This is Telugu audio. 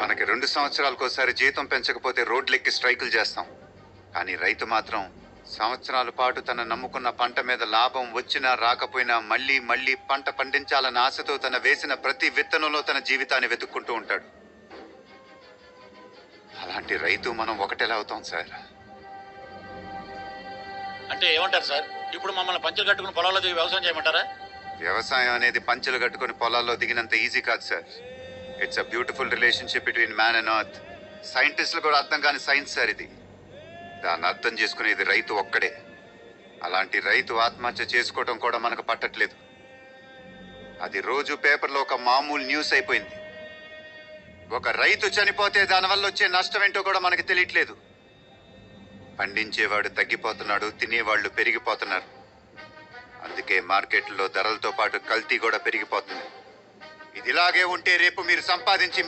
మనకి రెండు సంవత్సరాలకోసారి జీతం పెంచకపోతే రోడ్లెక్కి స్ట్రైకులు చేస్తాం. కానీ రైతు మాత్రం సంవత్సరాల పాటు తన నమ్ముకున్న పంట మీద లాభం వచ్చినా రాకపోయినా మళ్ళీ మళ్ళీ పంట పండించాలన్న ఆశతో తన వేసిన ప్రతి విత్తనంలో తన జీవితాన్ని వెతుక్కుంటూ ఉంటాడు. అలాంటి రైతు మనం ఒకటెలా అవుతాం సార్. అంటే ఏమంటారు సార్? ఇప్పుడు మమ్మల్ని పంచులు కట్టుకుని పొలాల్లో దిగి వ్యవసాయం చేయమంటారా? వ్యవసాయం అనేది పంచులు కట్టుకుని పొలాల్లో దిగినంత ఈజీ కాదు sir. It's a beautiful relationship between man and earth సైంటిస్టులు కూడా అర్థం కాని సైన్స్ సార్ ఇది. దాన్ని అర్థం చేసుకునేది రైతు ఒక్కడే. అలాంటి రైతు ఆత్మహత్య చేసుకోవడం కూడా మనకు పట్టట్లేదు. అది రోజు పేపర్లో ఒక మామూలు న్యూస్ అయిపోయింది. ఒక రైతు చనిపోతే దానివల్ల వచ్చే నష్టం ఏంటో కూడా మనకు తెలియట్లేదు. పండించేవాడు తగ్గిపోతున్నాడు తినేవాళ్ళు పెరిగిపోతున్నారు. అందుకే మార్కెట్లో ధరలతో పాటు కల్తీ కూడా పెరిగిపోతుంది. ఇది ఇలాగే ఉంటే రేపు మీరు సంపాదించి